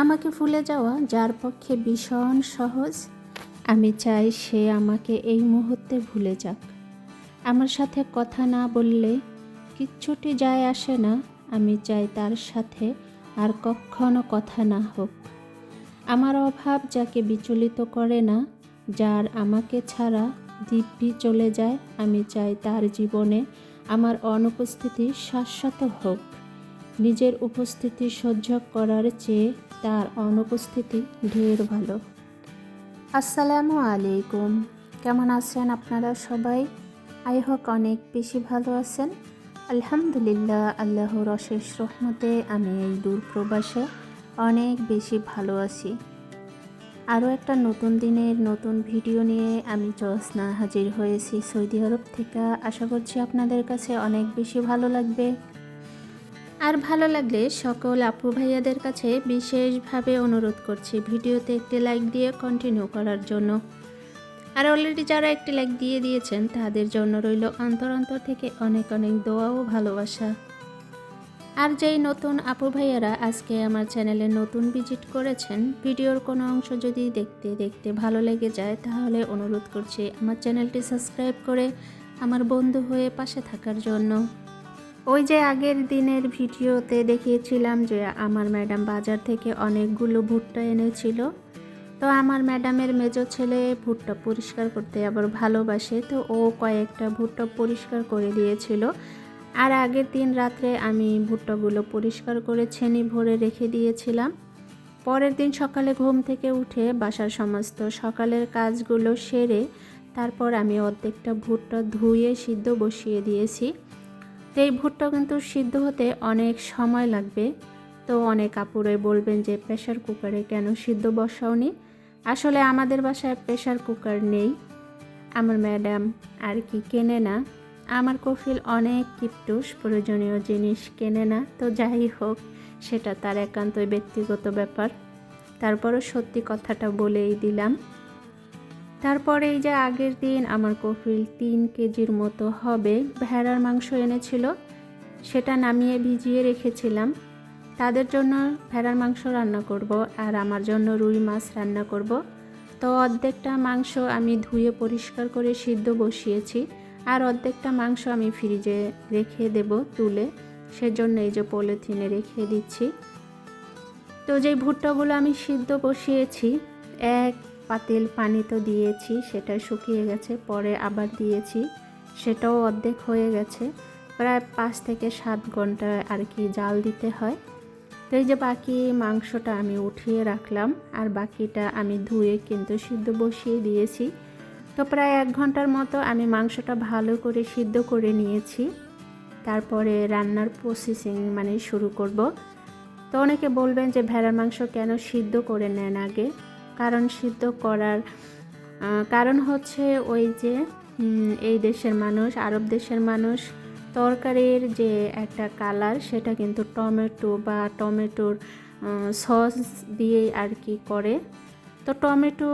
আমাকে ভুলে যাওয়া, যার পক্ষে ভীষণ সহজ, আমি চাই সে আমাকে এই মুহূর্তে ভুলে যাক। আমার সাথে কথা না বললে কিচ্ছুটি যায় আসে না, আমি চাই তার সাথে আর কখনো কথা না হোক। আমার অভাব যাকে বিচলিত করে না, যার আমাকে ছাড়া দিব্যি চলে যায়, আমি চাই তার জীবনে আমার অনুপস্থিতি শাশ্বত হোক। নিজের উপস্থিতি সহ্য করার চেয়ে তার অনুপস্থিতি ঢের ভালো। আসসালামু আলাইকুম। কেমন আছেন আপনারা সবাই? আই হোক অনেক বেশি ভালো আছেন। আলহামদুলিল্লাহ, আল্লাহর অশেষ রহমতে আমি এই দূর প্রবাসে অনেক বেশি ভালো আছি। আরও একটা নতুন দিনের নতুন ভিডিও নিয়ে আমি জোসনা হাজির হয়েছি সৌদি আরব থেকে। আশা করছি আপনাদের কাছে অনেক বেশি ভালো লাগবে। আর ভালো লাগলে সকল আপু ভাইয়াদের কাছে বিশেষভাবে অনুরোধ করছি ভিডিওতে একটি লাইক দিয়ে কন্টিনিউ করার জন্য। আর অলরেডি যারা একটি লাইক দিয়ে দিয়েছেন, তাদের জন্য রইল অন্তর অন্তর থেকে অনেক অনেক দোয়া ও ভালোবাসা। আর যেই নতুন আপু ভাইয়ারা আজকে আমার চ্যানেলে নতুন ভিজিট করেছেন, ভিডিওর কোনো অংশ যদি দেখতে দেখতে ভালো লেগে যায়, তাহলে অনুরোধ করছি আমার চ্যানেলটি সাবস্ক্রাইব করে আমার বন্ধু হয়ে পাশে থাকার জন্য। ওই যে আগের দিনের ভিডিওতে দেখিয়েছিলাম যে আমার ম্যাডাম বাজার থেকে অনেকগুলো ভুট্টা এনেছিল। তো আমার ম্যাডামের মেজো ছেলে ভুট্টা পরিষ্কার করতে আবার ভালোবাসে, তো ও কয়েকটা ভুট্টা পরিষ্কার করে দিয়েছিল। আর আগের দিন রাত্রে আমি ভুট্টাগুলো পরিষ্কার করে ছেনি ভরে রেখে দিয়েছিলাম। পরের দিন সকালে ঘুম থেকে উঠে বাসার সমস্ত সকালের কাজগুলো সেরে তারপর আমি অর্ধেকটা ভুট্টা ধুয়ে সিদ্ধ বসিয়ে দিয়েছি। তো এই কিন্তু সিদ্ধ হতে অনেক সময় লাগবে। তো অনেক কাপড়ে বলবেন যে প্রেশার কুকারে কেন সিদ্ধ বসাওনি? আসলে আমাদের বাসায় প্রেশার কুকার নেই। আমার ম্যাডাম আর কি কেনে না। আমার কফিল অনেক কিপটুস, প্রয়োজনীয় জিনিস কেনে না। তো যাই হোক, সেটা তার একান্তই ব্যক্তিগত ব্যাপার। তারপরও সত্যি কথাটা বলেই দিলাম। তারপরে এই যে আগের দিন আমার কফিল তিন কেজির মতো হবে ভেড়ার মাংস এনেছিল, সেটা নামিয়ে ভিজিয়ে রেখেছিলাম। তাদের জন্য ভেড়ার মাংস রান্না করব আর আমার জন্য রুই মাছ রান্না করব। তো অর্ধেকটা মাংস আমি ধুয়ে পরিষ্কার করে সিদ্ধ বসিয়েছি আর অর্ধেকটা মাংস আমি ফ্রিজে রেখে দেব তুলে। সেজন্য এই যে পলিথিনে রেখে দিচ্ছি। তো যেই ভুট্টাগুলো আমি সিদ্ধ বসিয়েছি, এক পাতিল পানি তো দিয়েছি, সেটা শুকিয়ে গেছে, পরে আবার দিয়েছি, সেটাও অর্ধেক হয়ে গেছে। প্রায় পাঁচ থেকে সাত ঘণ্টা আর কি জাল দিতে হয়। তো এই যে বাকি মাংসটা আমি উঠিয়ে রাখলাম, আর বাকিটা আমি ধুয়ে কিন্তু সিদ্ধ বসিয়ে দিয়েছি। তো প্রায় এক ঘণ্টার মতো আমি মাংসটা ভালো করে সিদ্ধ করে নিয়েছি। তারপরে রান্নার প্রসেসিং মানে শুরু করব। তো অনেকে বলবেন যে ভেড়ার মাংস কেন সিদ্ধ করে নেন আগে? কারণ সিদ্ধ করার কারণ হচ্ছে ওই যে এই দেশের মানুষ, আরব দেশের মানুষ, তরকারির যে একটা কালার সেটা কিন্তু টমেটো বা টমেটোর সস দিয়েই আর কি করে। তো টমেটো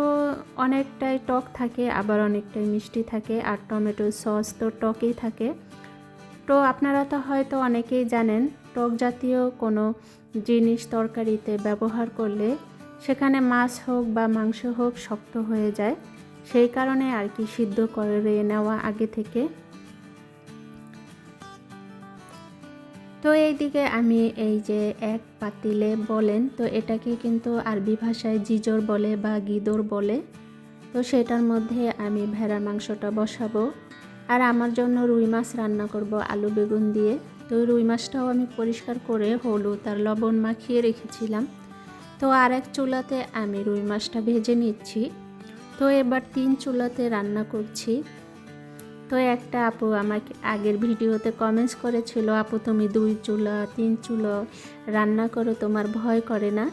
অনেকটাই টক থাকে, আবার অনেকটাই মিষ্টি থাকে, আর টমেটো সস তো টকই থাকে। তো আপনারা তো হয়তো অনেকেই জানেন, টক জাতীয় কোনো জিনিস তরকারিতে ব্যবহার করলে সেখানে মাছ হোক বা মাংস হোক শক্ত হয়ে যায়, সেই কারণে আর কি সিদ্ধ করে নেওয়া আগে থেকে। তো এইদিকে আমি এই যে এক পাতিলে বলেন, তো এটাকে কিন্তু আরবি ভাষায় জিজর বলে বা গিদর বলে। তো সেটার মধ্যে আমি ভেড়ার মাংসটা বসাবো। আর আমার জন্য রুই মাছ রান্না করব আলু বেগুন দিয়ে। তো রুই মাছটাও আমি পরিষ্কার করে হলুদ আর লবণ মাখিয়ে রেখেছিলাম। তো আর এক চুলাতে আমি রুই মাছটা ভেজে নিচ্ছি। তো এবার তিন চুলাতে রান্না করছি। তো একটা আপু আমাকে আগের ভিডিওতে কমেন্টস করেছিল, আপু, তুমি দুই চুলা, তিন চুলো রান্না করো, তোমার ভয় করে না?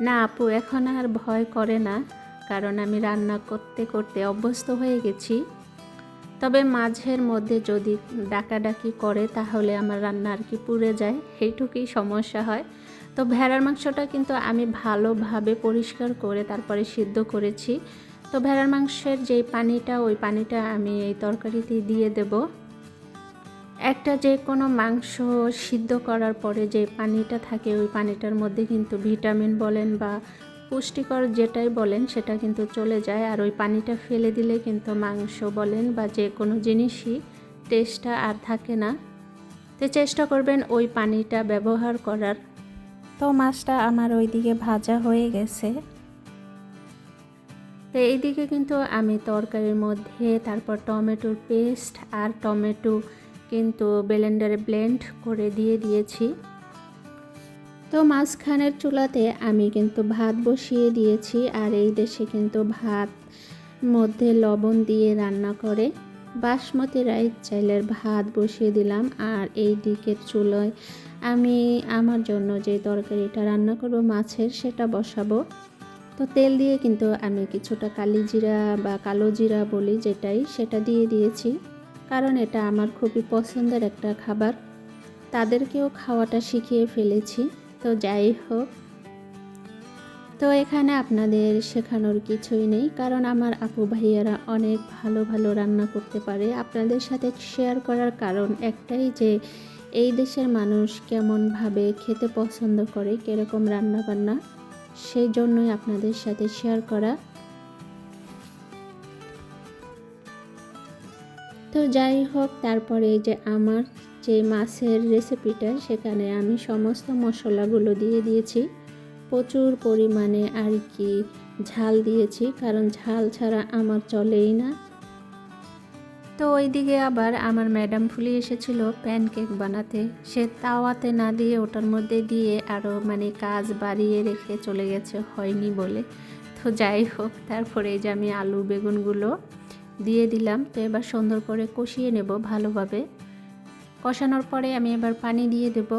না আপু, এখন আর ভয় করে না, কারণ আমি রান্না করতে করতে অভ্যস্ত হয়ে গেছি। তবে মাঝের মধ্যে যদি ডাকাডাকি করে, তাহলে আমার রান্না আর কি পুড়ে যায়, সেইটুকুই সমস্যা হয়। তো ভেড়ার মাংসটা কিন্তু আমি ভালোভাবে পরিষ্কার করে তারপরে সিদ্ধ করেছি। তো ভেড়ার মাংসের যেই পানিটা, ওই পানিটা আমি এই তরকারিতে দিয়ে দেব। একটা যে কোনো মাংস সিদ্ধ করার পরে যে পানিটা থাকে, ওই পানিটার মধ্যে কিন্তু ভিটামিন বলেন বা পুষ্টিকর যেটাই বলেন, সেটা কিন্তু চলে যায়। আর ওই পানিটা ফেলে দিলে কিন্তু মাংস বলেন বা যে কোনো জিনিসই টেস্টটা আর থাকে না। তো চেষ্টা করবেন ওই পানিটা ব্যবহার করার। তো মাছটা আমার ওইদিকে ভাজা হয়ে গেছে। তো এইদিকে কিন্তু আমি তরকারির মধ্যে তারপর টমেটোর পেস্ট আর টমেটো কিন্তু ব্লেন্ডারে ব্লেন্ড করে দিয়ে দিয়েছি। তো মাঝখানের চুলাতে আমি কিন্তু ভাত বসিয়ে দিয়েছি আর এই দেশে কিন্তু ভাত মধ্যে লবণ দিয়ে রান্না করে বাসমতি রাইস চাইলের ভাত বসিয়ে দিলাম আর এই দিকের চুলোয় আমি আমার জন্য যে তরকারিটা রান্না করব, মাছের সেটা বসাবো। তো তেল দিয়ে কিন্তু আমি কিছুটা কালি জিরা বা কালো জিরা বলি যেটাই, সেটা দিয়ে দিয়েছি। কারণ এটা আমার খুবই পছন্দের একটা খাবার। তাদেরকেও খাওয়াটা শিখিয়ে ফেলেছি। তো যাই হোক। তো এখানে আপনাদের শেখানোর কিছুই নেই, কারণ আমার আপু ভাইয়ারা অনেক ভালো ভালো রান্না করতে পারে। আপনাদের সাথে শেয়ার করার কারণ একটাই যে এই দেশের মানুষ কেমনভাবে খেতে পছন্দ করে, কীরকম রান্না বান্না সেই জন্যই আপনাদের সাথে শেয়ার করা। তো যাই হোক, তারপরে যে আমার যে মাছের রেসিপিটা সেখানে আমি সমস্ত মশলাগুলো দিয়ে দিয়েছি। প্রচুর পরিমাণে আর কি ঝাল দিয়েছি, কারণ ঝাল ছাড়া আমার চলেই না। তো ওইদিকে আবার আমার ম্যাডাম ফুলি এসেছিল প্যানকেক বানাতে। সে তাওয়াতে না দিয়ে ওটার মধ্যে দিয়ে আরও মানে কাজ বাড়িয়ে রেখে চলে গেছে, হয়নি বলে। তো যাই হোক, তারপরে এই যে আমি আলু বেগুনগুলো দিয়ে দিলাম। তো এবার সুন্দর করে কষিয়ে নেব ভালোভাবে। কষানোর পরে আমি এবার পানি দিয়ে দেব।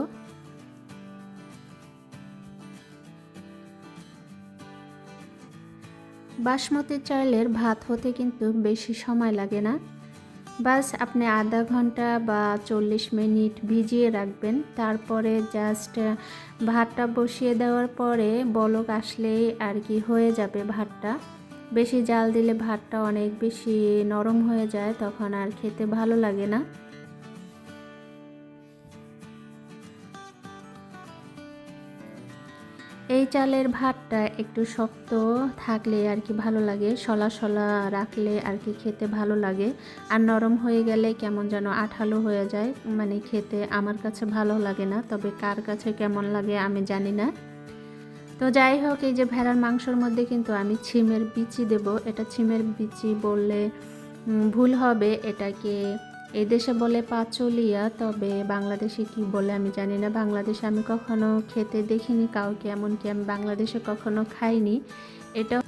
বাসমতি চাইলের ভাত হতে কিন্তু বেশি সময় লাগে না। বাস আপনি আধা ঘণ্টা বা চল্লিশ মিনিট ভিজিয়ে রাখবেন। তারপরে জাস্ট ভাতটা বসিয়ে দেওয়ার পরে বলক আসলেই আর কি হয়ে যাবে ভাতটা। বেশি জাল দিলে ভাতটা অনেক বেশি নরম হয়ে যায়, তখন আর খেতে ভালো লাগে না। এই চালের ভাতটা একটু শক্ত থাকলে আর কি ভালো লাগে সলা সলা রাখলে আর কি খেতে ভালো লাগে। আর নরম হয়ে গেলে কেমন যেন আঠালো হয়ে যায় মানে খেতে আমার কাছে ভালো লাগে না, তবে কার কাছে কেমন লাগে আমি জানি না। তো যাই হোক, এই যে ভেড়ার মাংসর মধ্যে কিন্তু আমি ছিমের বিচি দেব। এটা ছিমের বিচি বললে ভুল হবে। এটাকে এই দেশে বলে পাচলিয়া তবে বাংলাদেশে কি বলে আমি জানি না। বাংলাদেশে আমি কখনো খেতে দেখিনি, কাউকে এমনকি আমি বাংলাদেশে কখনো খাইনি। এটা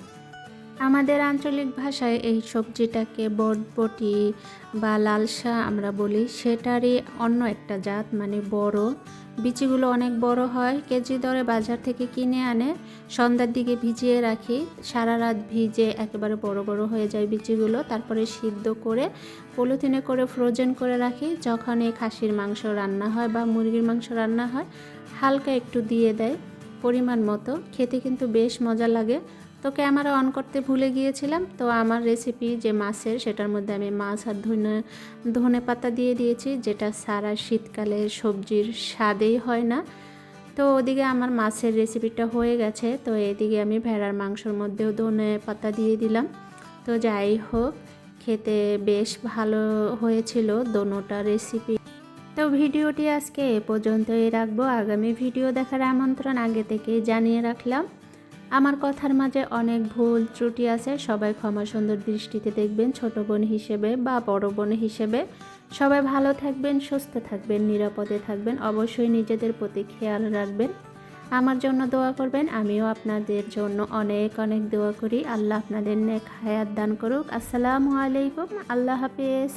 আমাদের আঞ্চলিক ভাষায় এই সবজিটাকে বটবটি বা লালসা আমরা বলি। সেটারই অন্য একটা জাত মানে বড়। বিচিগুলো অনেক বড় হয়, কেজি দরে বাজার থেকে কিনে আনে সন্ধ্যার দিকে ভিজিয়ে রাখি। সারা রাত ভিজে একেবারে বড় বড় হয়ে যায় বিচিগুলো। তারপরে সিদ্ধ করে, পলিথিনে করে ফ্রোজেন করে রাখি। যখন এই খাসির মাংস রান্না হয় বা মুরগির মাংস রান্না হয়, হালকা একটু দিয়ে দেয় পরিমাণ মতো। খেতে কিন্তু বেশ মজা লাগে। তো ক্যামেরা অন করতে ভুলে গিয়েছিলাম, তো আমার রেসিপি যে মাছের, সেটার মধ্যে আমি মাছ আর ধনে ধনে পাতা দিয়ে দিয়েছি, যেটা সারা শীতকালে সবজির স্বাদেই হয় না। তো ওদিকে আমার মাছের রেসিপিটা হয়ে গেছে, তো এদিকে আমি ভেড়ার মাংসর মধ্যেও ধনে পাতা দিয়ে দিলাম। তো যাই হোক, খেতে বেশ ভালো হয়েছিল দোনোটা রেসিপি তো ভিডিওটি আজকে এ পর্যন্তই রাখব। আগামী ভিডিও দেখার আমন্ত্রণ আগে থেকেই জানিয়ে রাখলাম। আমার কথার মাঝে অনেক ভুল ত্রুটি আছে, সবাই ক্ষমা সুন্দর দৃষ্টিতে দেখবেন, ছোট বোন হিসেবে বা বড় বোন হিসেবে। সবাই ভালো থাকবেন, সুস্থ থাকবেন, নিরাপদে থাকবেন, অবশ্যই নিজেদের প্রতি খেয়াল রাখবেন। আমার জন্য দোয়া করবেন, আমিও আপনাদের জন্য অনেক অনেক দোয়া করি। আল্লাহ আপনাদের নেক হায়াত দান করুক। আসসালামু আলাইকুম, আল্লাহ হাফিজ।